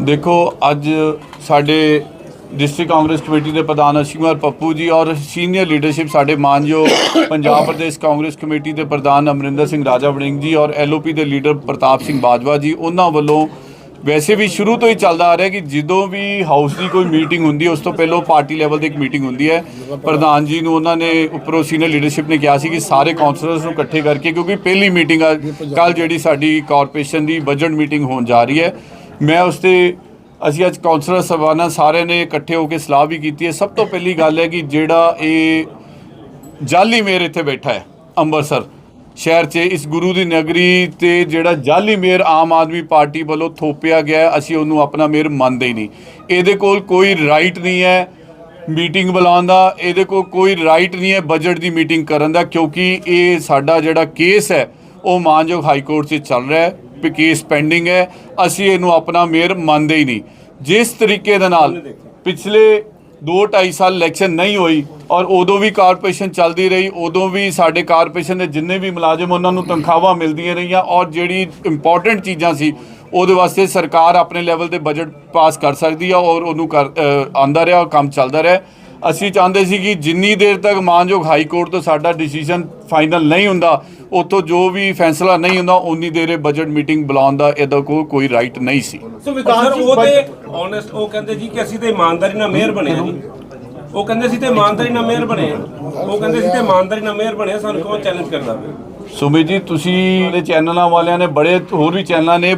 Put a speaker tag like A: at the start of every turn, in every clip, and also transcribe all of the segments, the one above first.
A: ਦੇਖੋ ਅੱਜ ਸਾਡੇ ਡਿਸਟ੍ਰਿਕਟ ਕਾਂਗਰਸ ਕਮੇਟੀ ਦੇ ਪ੍ਰਧਾਨ ਅਸ਼ੀਸ਼ ਕੁਮਾਰ ਪੱਪੂ ਜੀ ਔਰ ਸੀਨੀਅਰ ਲੀਡਰਸ਼ਿਪ ਸਾਡੇ ਮਾਨਯੋਗ ਪੰਜਾਬ ਪ੍ਰਦੇਸ਼ ਕਾਂਗਰਸ ਕਮੇਟੀ ਦੇ ਪ੍ਰਧਾਨ ਅਮਰਿੰਦਰ ਸਿੰਘ ਰਾਜਾ ਵੜਿੰਗ ਜੀ ਔਰ ਐਲਓਪੀ ਦੇ ਲੀਡਰ ਪ੍ਰਤਾਪ ਸਿੰਘ ਬਾਜਵਾ ਜੀ ਉਹਨਾਂ ਵੱਲੋਂ ਵੈਸੇ ਵੀ ਸ਼ੁਰੂ ਤੋਂ ਹੀ ਚੱਲਦਾ ਆ ਰਿਹਾ ਕਿ ਜਦੋਂ ਵੀ ਹਾਊਸ ਦੀ ਕੋਈ ਮੀਟਿੰਗ ਹੁੰਦੀ ਹੈ ਉਸ ਤੋਂ ਪਹਿਲਾਂ ਪਾਰਟੀ ਲੈਵਲ ਤੇ ਇੱਕ ਮੀਟਿੰਗ ਹੁੰਦੀ ਹੈ। ਪ੍ਰਧਾਨ ਜੀ ਨੂੰ ਉਹਨਾਂ ਨੇ ਉੱਪਰੋਂ ਸੀਨੀਅਰ ਲੀਡਰਸ਼ਿਪ ਨੇ ਕਿਹਾ ਸੀ ਕਿ ਸਾਰੇ ਕਾਉਂਸਲਰਸ ਨੂੰ ਇਕੱਠੇ ਕਰਕੇ ਕਿਉਂਕਿ ਪਹਿਲੀ ਮੀਟਿੰਗ ਆ ਕੱਲ ਜਿਹੜੀ ਸਾਡੀ ਕਾਰਪੋਰੇਸ਼ਨ ਦੀ ਬਜਟ ਮੀਟਿੰਗ ਹੋਣ ਜਾ ਰਹੀ ਹੈ ਮੈਂ ਉਸ ਤੇ, ਅਸੀਂ ਅੱਜ ਕਾਉਂਸਲਰ ਸਭਾਨਾ ਸਾਰਿਆਂ ਨੇ ਇਕੱਠੇ ਹੋ ਕੇ ਸਲਾਹ ਵੀ ਕੀਤੀ ਹੈ। ਸਭ ਤੋਂ ਪਹਿਲੀ ਗੱਲ ਹੈ ਕਿ ਜਿਹੜਾ ਇਹ ਜਾਲੀ ਮੇਰ ਇੱਥੇ ਬੈਠਾ ਹੈ, ਅੰਮ੍ਰਿਤਸਰ ਸ਼ਹਿਰ 'ਚ, ਇਸ ਗੁਰੂ ਦੀ ਨਗਰੀ ਤੇ ਜਿਹੜਾ ਜਾਲੀ ਮੇਰ ਆਮ ਆਦਮੀ ਪਾਰਟੀ ਵੱਲੋਂ ਥੋਪਿਆ ਗਿਆ ਅਸੀਂ ਉਹਨੂੰ ਆਪਣਾ ਮੇਰ ਮੰਨਦੇ ਹੀ ਨਹੀਂ। ਇਹਦੇ ਕੋਲ ਕੋਈ ਰਾਈਟ ਨਹੀਂ ਹੈ ਮੀਟਿੰਗ ਬੁਲਾਉਣ ਦਾ, ਇਹਦੇ ਕੋਲ ਕੋਈ ਰਾਈਟ ਨਹੀਂ ਹੈ ਬਜਟ ਦੀ ਮੀਟਿੰਗ ਕਰਨ ਦਾ, ਕਿਉਂਕਿ ਇਹ ਸਾਡਾ ਜਿਹੜਾ ਕੇਸ ਹੈ, ਉਹ ਮਾਨਯੋਗ ਹਾਈ ਕੋਰਟ 'ਚ ਚੱਲ ਰਿਹਾ ਹੈ। ਵੀ ਕੇਸ ਪੈਂਡਿੰਗ ਹੈ ਅਸੀਂ ਇਹਨੂੰ ਆਪਣਾ ਮੇਅਰ ਮੰਨਦੇ ਹੀ ਨਹੀਂ। ਜਿਸ ਤਰੀਕੇ ਦੇ ਨਾਲ ਪਿਛਲੇ 2.5 ਸਾਲ ਇਲੈਕਸ਼ਨ ਨਹੀਂ ਹੋਈ ਔਰ ਉਦੋਂ ਵੀ ਕਾਰਪੋਰੇਸ਼ਨ ਚੱਲਦੀ ਰਹੀ ਉਦੋਂ ਵੀ ਸਾਡੇ ਕਾਰਪੋਰੇਸ਼ਨ ਦੇ ਜਿੰਨੇ ਵੀ ਮੁਲਾਜ਼ਮ ਉਹਨਾਂ ਨੂੰ ਤਨਖਾਹਾਂ ਮਿਲਦੀਆਂ ਰਹੀਆਂ ਔਰ ਜਿਹੜੀ ਇੰਪੋਰਟੈਂਟ ਚੀਜ਼ਾਂ ਸੀ ਉਹਦੇ ਵਾਸਤੇ ਸਰਕਾਰ ਆਪਣੇ ਲੈਵਲ ਤੇ ਬਜਟ ਪਾਸ ਕਰ ਸਕਦੀ ਆ ਔਰ ਉਹਨੂੰ ਕਰ ਅ, ਆਂਦਾ ਰਿਹਾ ਔਰ ਕੰਮ ਚੱਲਦਾ ਰਿਹਾ। ਅਸੀਂ ਚਾਹੁੰਦੇ ਸੀ ਕਿ ਜਿੰਨੀ ਦੇਰ ਤੱਕ ਮਾਨਯੋਗ ਹਾਈ ਕੋਰਟ ਤੋਂ ਸਾਡਾ ਡਿਸੀਜਨ ਫਾਈਨਲ ਨਹੀਂ ਹੁੰਦਾ ਉਤੋਂ ਜੋ ਵੀ ਫੈਸਲਾ ਨਹੀਂ ਹੁੰਦਾ ਉਨੀ ਦੇਰ ਬਜਟ ਮੀਟਿੰਗ ਬੁਲਾਉਣ ਦਾ ਇਹਦਾ ਕੋਈ ਕੋਈ ਰਾਈਟ ਨਹੀਂ ਸੀ।
B: ਸੋ ਵਿਕਾਸ ਜੀ
C: ਉਹ ਤੇ ਓਨੈਸਟ ਉਹ ਕਹਿੰਦੇ ਜੀ ਕਿ ਅਸੀਂ ਤੇ ਇਮਾਨਦਾਰੀ ਨਾਲ ਮੇਅਰ ਬਣੇ ਆ ਜੀ। ਉਹ ਕਹਿੰਦੇ ਸੀ ਤੇ ਇਮਾਨਦਾਰੀ ਨਾਲ ਮੇਅਰ ਬਣੇ ਆ ਉਹ ਕਹਿੰਦੇ ਸੀ ਤੇ ਇਮਾਨਦਾਰੀ ਨਾਲ ਮੇਅਰ ਬਣੇ ਸਾਨੂੰ ਕੌਣ ਚੈਲੰਜ ਕਰਦਾ
A: ਸੁਮਿਤ ਜੀ ਤੁਸੀਂ ਇਹ ਚੈਨਲਾਂ ਵਾਲਿਆਂ ਨੇ ਬੜੇ ਹੋਰ ਵੀ ਚੈਨਲਾਂ ਨੇ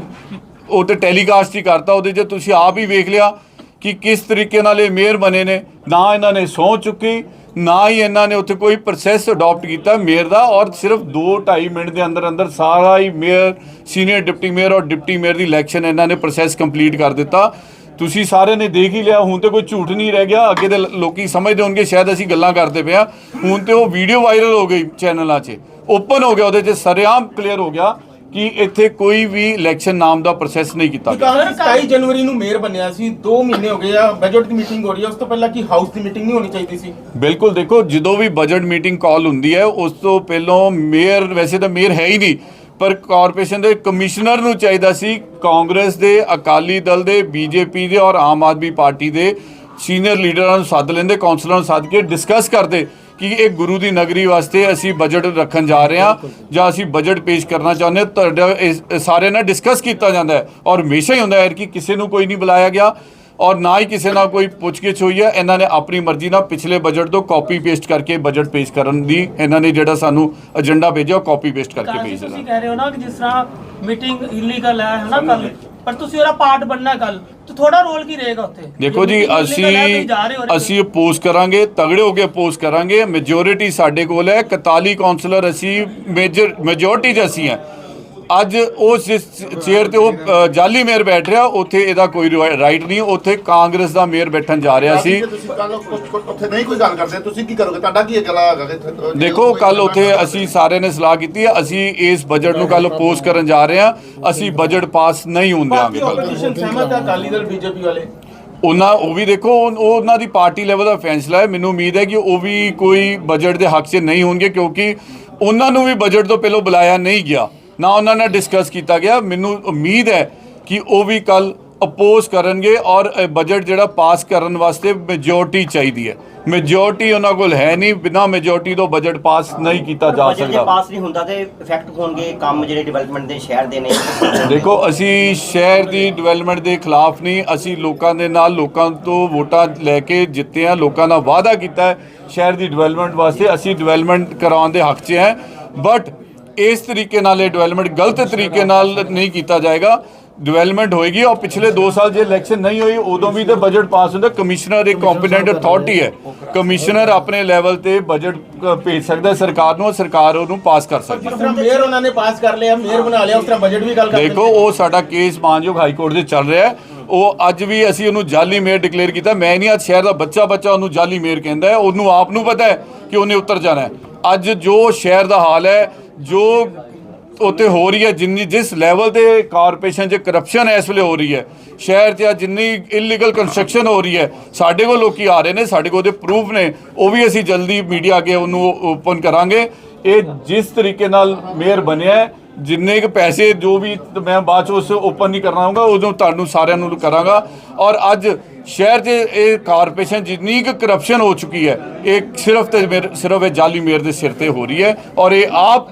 A: ਉਹ ਤੇ ਟੈਲੀਕਾਸਟ ਹੀ ਕਰਤਾ ਉਹਦੇ 'ਚ ਤੁਸੀਂ ਆਪ ਹੀ ਵੇਖ ਲਿਆ। ਕਿ ਕਿਸ ਤਰੀਕੇ ਨਾਲ ਇਹ ਮੇਅਰ ਬਣੇ ਨੇ, ਨਾ ਇਹਨਾਂ ਨੇ ਸਹੁੰ ਚੁੱਕੀ, ਨਾ ਹੀ ਇਹਨਾਂ ਨੇ ਉੱਥੇ ਕੋਈ ਪ੍ਰੋਸੈਸ ਅਡਾਪਟ ਕੀਤਾ ਮੇਅਰ ਦਾ, ਔਰ ਸਿਰਫ 2.5 ਮਿੰਟ ਦੇ ਅੰਦਰ ਅੰਦਰ ਸਾਰਾ ਹੀ ਮੇਅਰ ਸੀਨੀਅਰ ਡਿਪਟੀ ਮੇਅਰ ਔਰ ਡਿਪਟੀ ਮੇਅਰ ਦੀ ਇਲੈਕਸ਼ਨ ਇਹਨਾਂ ਨੇ ਪ੍ਰੋਸੈਸ ਕੰਪਲੀਟ ਕਰ ਦਿੱਤਾ। ਤੁਸੀਂ ਸਾਰੇ ਨੇ ਦੇਖ ਹੀ ਲਿਆ, ਹੁਣ ਤੇ ਕੋਈ ਝੂਠ ਨਹੀਂ ਰਹਿ ਗਿਆ, ਅੱਗੇ ਦੇ ਲ- ਲੋਕੀ ਸਮਝਦੇ ਹੋਣਗੇ, ਸ਼ਾਇਦ ਅਸੀਂ ਗੱਲਾਂ ਕਰਦੇ ਪਏ ਆ ਹੁਣ ਤੇ ਉਹ ਵੀਡੀਓ ਵਾਇਰਲ ਹੋ ਗਈ ਚੈਨਲਾਂ 'ਚ ਓਪਨ ਹੋ ਗਿਆ ਉਹਦੇ 'ਚ, ਸਰਿਆਮ ਕਲੀਅਰ ਹੋ ਗਿਆ। ਕਿ ਇੱਥੇ ਕੋਈ ਵੀ ਇਲੈਕਸ਼ਨ ਨਾਮ ਦਾ ਪ੍ਰੋਸੈਸ ਨਹੀਂ ਕੀਤਾ ਗਿਆ।
B: 27 ਜਨਵਰੀ ਨੂੰ ਮੇਅਰ ਬਣਿਆ ਸੀ 2 ਮਹੀਨੇ ਹੋ ਗਏ ਆ ਬਜਟ ਦੀ ਮੀਟਿੰਗ ਹੋ ਰਹੀ ਹੈ ਉਸ ਤੋਂ ਪਹਿਲਾਂ ਕੀ ਹਾਊਸ ਦੀ ਮੀਟਿੰਗ ਨਹੀਂ ਹੋਣੀ ਚਾਹੀਦੀ ਸੀ?
A: ਬਿਲਕੁਲ ਦੇਖੋ ਜਦੋਂ ਵੀ ਬਜਟ ਮੀਟਿੰਗ ਕਾਲ ਹੁੰਦੀ ਹੈ ਉਸ ਤੋਂ ਪਹਿਲਾਂ ਮੇਅਰ ਵੈਸੇ ਤਾਂ ਮੇਅਰ ਹੈ ਹੀ ਨਹੀਂ ਪਰ ਕਾਰਪੋਰੇਸ਼ਨ ਦੇ ਕਮਿਸ਼ਨਰ ਨੂੰ ਚਾਹੀਦਾ ਸੀ ਕਾਂਗਰਸ ਦੇ ਅਕਾਲੀ ਦਲ ਦੇ ਬੀਜੇਪੀ ਦੇ ਔਰ ਆਮ ਆਦਮੀ ਪਾਰਟੀ ਦੇ ਸੀਨੀਅਰ ਲੀਡਰਾਂ ਨੂੰ ਸੱਦ ਲੈਂਦੇ ਕਾਉਂਸਲਰਾਂ ਨੂੰ ਸੱਦ ਕੇ ਡਿਸਕਸ ਕਰਦੇ। ਕਿ ਇਹ ਗੁਰੂ ਦੀ ਨਗਰੀ ਵਾਸਤੇ ਅਸੀਂ ਬਜਟ ਰੱਖਣ ਜਾ ਰਹੇ ਹਾਂ ਜਾਂ ਅਸੀਂ ਬਜਟ ਪੇਸ਼ ਕਰਨਾ ਚਾਹੁੰਦੇ ਤੁਹਾਡਾ ਇਸ- ਸਾਰੇ ਨਾਲ ਡਿਸਕਸ ਕੀਤਾ ਜਾਂਦਾ ਹੈ। ਔਰ ਹਮੇਸ਼ਾ ਹੀ ਹੁੰਦਾ ਹੈ ਕਿ ਕਿਸੇ ਨੂੰ ਕੋਈ ਨਹੀਂ ਬੁਲਾਇਆ ਗਿਆ ਔਰ ਨਾ ਹੀ ਕਿਸੇ ਨਾਲ ਕੋਈ ਪੁੱਛਗਿੱਛ ਹੋਈ ਹੈ। ਇਹਨਾਂ ਨੇ ਆਪਣੀ ਮਰਜ਼ੀ ਨਾਲ ਪਿਛਲੇ ਬਜਟ ਤੋਂ ਕਾਪੀ ਪੇਸਟ ਕਰਕੇ ਬਜਟ ਪੇਸ਼ ਕਰਨ ਦੀ ਇਹਨਾਂ ਨੇ ਜਿਹੜਾ ਸਾਨੂੰ ਏਜੰਡਾ ਭੇਜਿਆ ਉਹ ਕਾਪੀ ਪੇਸਟ ਕਰਕੇ
D: ਕਾਜੀ
A: ਭੇਜ
D: ਤੁਸੀਂ ਕਹਿ ਰਹੇ ਹੋ ਨਾ ਕਿ ਜਿਸ ਤਰ੍ਹਾਂ ਮੀਟਿੰਗ ਇਲੀਗਲ ਹੈ ਹਨਾ ਕੱਲ ਪਰ ਤੁਸੀਂ ਉਹਦਾ ਪਾਰਟ ਬਣਨਾ ਕੱਲ ਤੇ ਥੋੜਾ ਰੋਲ ਕੀ ਰਹੇਗਾ ਉੱਥੇ?
A: ਦੇਖੋ ਜੀ ਅਸੀਂ
D: illegal ਹੈ, ਤੁਸੀਂ ਜਾ ਰਹੇ ਹੋ ਉਹਦੇ
A: ਅਸੀਂ ਅਪੋਜ਼ ਕਰਾਂਗੇ ਤਗੜੇ ਹੋ ਕੇ ਅਪੋਜ਼ ਕਰਾਂਗੇ। ਮੈਜੋਰਿਟੀ ਸਾਡੇ ਕੋਲ ਹੈ 41 ਕਾਉਂਸਲਰ ਅਸੀਂ ਮੇਜਰ ਮੈਜੋਰਿਟੀ 'ਚ ਅਸੀਂ ਹੈ। ਅੱਜ ਉਸ ਚੇਅਰ ਤੇ ਉਹ ਜਾਲੀ ਮੇਅਰ ਬੈਠ ਰਿਹਾ ਉੱਥੇ ਇਹਦਾ ਕੋਈ ਰਾਈਟ ਨਹੀਂ ਉੱਥੇ ਕਾਂਗਰਸ ਦਾ ਮੇਅਰ ਬੈਠਣ ਜਾ ਰਿਹਾ ਸੀ।
E: ਕੱਲ ਉੱਥੇ ਨਹੀਂ ਕੋਈ ਗੱਲ ਕਰਦੇ ਤੁਸੀਂ ਕੀ ਕਰੋਗੇ? ਤੁਹਾਡਾ ਕੀ ਅਗਲਾ ਹੈਗਾ ਕਿ ਇੱਥੇ-
A: ਦੇਖੋ ਕੱਲ ਉੱਥੇ ਅਸੀਂ ਸਾਰਿਆਂ ਨੇ ਸਲਾਹ ਕੀਤੀ ਹੈ ਅਸੀਂ ਇਸ ਬਜਟ ਨੂੰ ਕੱਲ ਅਪੋਜ਼ ਕਰਨ ਜਾ ਰਹੇ ਹਾਂ ਅਸੀਂ ਬਜਟ ਪਾਸ ਨਹੀਂ ਹੋਣ ਦਿਆਂਗੇ ਕੱਲ੍ਹ।
B: ਆਪੋਜੀਸ਼ਨ ਸਹਿਮਤ ਹੈ ਅਕਾਲੀ ਦਲ ਬੀਜੇਪੀ ਵਾਲੇ?
A: ਉਹਨਾਂ ਉਹ ਵੀ ਦੇਖੋ ਉਹ ਉਹ ਉਹਨਾਂ ਦੀ ਪਾਰਟੀ ਲੈਵਲ ਦਾ ਫੈਸਲਾ ਹੈ। ਮੈਨੂੰ ਉਮੀਦ ਹੈ ਕਿ ਉਹ ਵੀ ਕੋਈ ਬਜਟ ਦੇ ਹੱਕ 'ਚ ਨਹੀਂ ਹੋਣਗੇ ਕਿਉਂਕਿ ਉਹਨਾਂ ਨੂੰ ਵੀ ਬਜਟ ਤੋਂ ਪਹਿਲਾਂ ਬੁਲਾਇਆ ਨਹੀਂ ਗਿਆ। ਨਾ ਉਹਨਾਂ ਨਾਲ ਡਿਸਕਸ ਕੀਤਾ ਗਿਆ। ਮੈਨੂੰ ਉਮੀਦ ਹੈ ਕਿ ਉਹ ਵੀ ਕੱਲ ਅਪੋਜ਼ ਕਰਨਗੇ ਔਰ ਬਜਟ ਜਿਹੜਾ ਪਾਸ ਕਰਨ ਵਾਸਤੇ ਮੈਜੋਰਟੀ ਚਾਹੀਦੀ ਹੈ। ਮੈਜੋਰਟੀ ਉਹਨਾਂ ਕੋਲ ਹੈ ਨਹੀਂ ਬਿਨਾਂ ਮੈਜੋਰਟੀ ਤੋਂ ਬਜਟ ਪਾਸ ਨਹੀਂ ਕੀਤਾ ਜਾ
F: ਬਜਟ
A: ਸਕਦਾ।
F: ਪਾਸ ਨਹੀਂ ਹੁੰਦਾ ਤੇ ਇਫੈਕਟ ਹੋਣਗੇ ਕੰਮ ਜਿਹੜੇ ਡਿਵੈਲਪਮੈਂਟ ਦੇ ਸ਼ਹਿਰ ਦੇ ਨੇ।
A: ਦੇਖੋ ਅਸੀਂ ਸ਼ਹਿਰ ਦੀ ਡਿਵੈਲਪਮੈਂਟ ਦੇ ਖਿਲਾਫ ਨਹੀਂ ਅਸੀਂ ਲੋਕਾਂ ਦੇ ਨਾਲ ਲੋਕਾਂ ਤੋਂ ਵੋਟਾਂ ਲੈ ਕੇ ਜਿੱਤੇ ਹਾਂ ਲੋਕਾਂ ਦਾ ਵਾਅਦਾ ਕੀਤਾ ਹੈ ਸ਼ਹਿਰ ਦੀ ਡਿਵੈਲਪਮੈਂਟ ਵਾਸਤੇ। ਅਸੀਂ ਡਿਵੈਲਪਮੈਂਟ ਕਰਾਉਣ ਦੇ ਹੱਕ 'ਚ ਹੈ ਬਟ ਇਸ ਤਰੀਕੇ ਨਾਲ ਇਹ ਡਿਵੈਲਪਮੈਂਟ ਗਲਤ ਤਰੀਕੇ ਨਾਲ ਨਹੀਂ ਕੀਤਾ ਜਾਏਗਾ। ਡਿਵੈਲਪਮੈਂਟ ਹੋਏਗੀ ਔਰ ਪਿਛਲੇ 2 ਸਾਲ ਜੇ ਇਲੈਕਸ਼ਨ ਨਹੀਂ ਹੋਈ ਉਦੋਂ ਵੀ ਤੇ ਬਜਟ ਪਾਸ ਹੁੰਦਾ। ਕਮਿਸ਼ਨਰ ਇੱਕ ਕੰਪੀਟੈਂਟ ਅਥਾਰਟੀ ਹੈ। ਕਮਿਸ਼ਨਰ ਆਪਣੇ ਲੈਵਲ ਤੇ ਬਜਟ ਭੇਜ ਸਕਦਾ ਸਰਕਾਰ ਨੂੰ ਸਰਕਾਰ ਉਹਨੂੰ ਪਾਸ ਕਰ ਸਕਦੀ ਹੈ।
B: ਮੇਅਰ ਉਹਨਾਂ ਨੇ ਪਾਸ ਕਰ ਲਿਆ ਮੇਅਰ ਬਣਾ ਲਿਆ ਉਸ ਤਰ੍ਹਾਂ ਬਜਟ ਵੀ ਗੱਲ ਕਰ
A: ਦੇਖੋ ਉਹ ਸਾਡਾ ਕੇਸ ਮਾਨਯੋਗ ਹਾਈ ਕੋਰਟ ਦੇ ਚੱਲ ਰਿਹਾ ਹੈ। ਉਹ ਅੱਜ ਵੀ ਅਸੀਂ ਉਹਨੂੰ ਜਾਲੀ ਮੇਅਰ ਡਿਕਲੇਅਰ ਕੀਤਾ। ਮੈਂ ਨਹੀਂ ਅੱਜ ਸ਼ਹਿਰ ਦਾ ਬੱਚਾ ਬੱਚਾ ਉਹਨੂੰ ਜਾਲੀ ਮੇਅਰ ਕਹਿੰਦਾ ਹੈ। ਉਹਨੂੰ ਆਪ ਨੂੰ ਪਤਾ ਹੈ ਕਿ ਉਹਨੇ ਉੱਤਰ ਜਾਣਾ ਹੈ। ਅੱਜ ਜੋ ਸ਼ਹਿਰ ਦਾ ਹਾਲ ਹੈ, ਜੋ ਉੱਤੇ ਹੋ ਰਹੀ ਹੈ, ਜਿੰਨੀ ਜਿਸ ਲੈਵਲ ਤੇ ਕਾਰਪੋਰੇਸ਼ਨ 'ਚ ਕਰਪਸ਼ਨ ਇਸ ਵੇਲੇ ਹੋ ਰਹੀ ਹੈ, ਸ਼ਹਿਰ 'ਚ ਅੱਜ ਜਿੰਨੀ ਇਲੀਗਲ ਕੰਸਟਰਕਸ਼ਨ ਹੋ ਰਹੀ ਹੈ, ਸਾਡੇ ਕੋਲ ਲੋਕੀ ਆ ਰਹੇ ਨੇ, ਸਾਡੇ ਕੋਲ ਉਹਦੇ ਪ੍ਰੂਫ ਨੇ, ਉਹ ਵੀ ਅਸੀਂ ਜਲਦੀ ਮੀਡੀਆ ਅੱਗੇ ਉਹਨੂੰ ਓਪਨ ਕਰਾਂਗੇ। ਇਹ ਜਿਸ ਤਰੀਕੇ ਨਾਲ ਮੇਅਰ ਬਣਿਆ ਜਿੰਨੇ ਕੁ ਪੈਸੇ ਜੋ ਵੀ ਮੈਂ ਬਾਅਦ ਚ ਉਸ ਓਪਨ ਨਹੀਂ ਕਰਨਾ ਹੋਊਗਾ, ਉਦੋਂ ਤੁਹਾਨੂੰ ਸਾਰਿਆਂ ਨੂੰ ਕਰਾਂਗਾ। ਔਰ ਅੱਜ ਸ਼ਹਿਰ 'ਚ ਇਹ ਕਾਰਪੋਰੇਸ਼ਨ ਜਿੰਨੀ ਕੁ ਕਰਪਸ਼ਨ ਹੋ ਚੁੱਕੀ ਹੈ, ਇਹ ਸਿਰਫ ਤੇ ਮੇਰ- ਸਿਰਫ ਇਹ ਜਾਲੀ ਮੇਰ ਦੇ ਸਿਰ ਤੇ ਹੋ ਰਹੀ ਹੈ। ਔਰ ਇਹ ਆਪ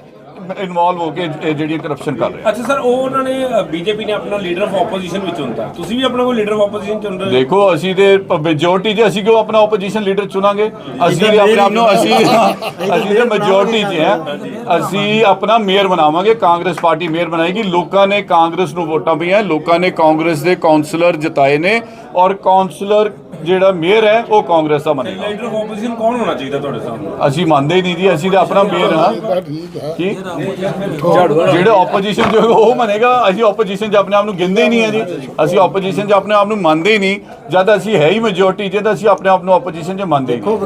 A: ਇਨਵੋਲਵ ਹੋ ਕੇ ਇਹ ਜਿਹੜੀ ਕਰਪਸ਼ਨ ਕਰ ਰਹੇ।
C: ਅੱਛਾ ਸਰ ਉਹ ਉਹਨਾਂ ਨੇ ਬੀਜੇਪੀ ਨੇ ਆਪਣਾ ਲੀਡਰ ਆਫ ਆਪੋਜੀਸ਼ਨ ਵਿੱਚ ਚੁਣਤਾ। ਤੁਸੀਂ ਵੀ ਆਪਣਾ ਕੋਈ ਲੀਡਰ ਆਫ ਆਪੋਜੀਸ਼ਨ ਚੁਣ ਰਹੇ ਹੋ?
A: ਦੇਖੋ ਅਸੀਂ ਤੇ ਮੈਜੋਰਟੀ 'ਚ ਅਸੀਂ ਕਿਉਂ ਆਪਣਾ ਆਪੋਜੀਸ਼ਨ ਲੀਡਰ ਚੁਣਾਂਗੇ? ਅਸੀਂ ਤੇ ਆਪਣੇ ਆਪ ਨੂੰ ਅਸੀਂ ਅਸੀਂ ਤੇ ਮੈਜੋਰਟੀ 'ਚ ਹੈ। ਅਸੀਂ ਆਪਣਾ ਮੇਅਰ ਬਣਾਵਾਂਗੇ ਕਾਂਗਰਸ ਪਾਰਟੀ ਮੇਅਰ ਬਣਾਏਗੀ। ਲੋਕਾਂ ਨੇ ਕਾਂਗਰਸ ਨੂੰ ਵੋਟਾਂ ਪਈਆਂ ਲੋਕਾਂ ਨੇ ਕਾਂਗਰਸ ਦੇ ਕਾਉਂਸਲਰ ਜਿਤਾਏ ਨੇ ਔਰ ਕਾਉਂਸਲਰ ਜਿਹੜਾ ਮੇਅਰ ਹੈ ਉਹ ਕਾਂਗਰਸ ਦਾ ਬਣੇਗਾ
C: ਲੀਡਰ ਆਫ ਆਪੋਜੀਸ਼ਨ ਕੌਣ ਹੋਣਾ ਚਾਹੀਦਾ ਤੁਹਾਡੇ ਸਾਹਮਣੇ?
A: ਅਸੀਂ ਮੰਨਦੇ ਹੀ ਨਹੀਂ ਜੀ ਅਸੀਂ ਤਾਂ ਆਪਣਾ ਮੇਅਰ ਹਾਂ। ਕੀ? ਜਿਹੜੇ ਆਪੋਜੀਸ਼ਨ ਜੋ ਉਹ ਮੰਨੇਗਾ। ਅਸੀਂ ਆਪੋਜੀਸ਼ਨ 'ਚ ਆਪਣੇ ਆਪ ਨੂੰ ਗਿਣਦੇ ਹੀ ਨਹੀਂ ਹੈ ਜੀ। ਅਸੀਂ ਆਪੋਜੀਸ਼ਨ 'ਚ ਆਪਣੇ ਆਪ ਨੂੰ ਮੰਨਦੇ ਹੀ ਨਹੀਂ। ਜਦ ਅਸੀਂ ਹੈ ਹੀ ਮੈਜੋਰਟੀ 'ਚ ਤਾਂ ਅਸੀਂ ਆਪਣੇ ਆਪ ਨੂੰ ਆਪੋਜੀਸ਼ਨ 'ਚ ਮੰਨਦੇ ਹੀ ਨਹੀਂ।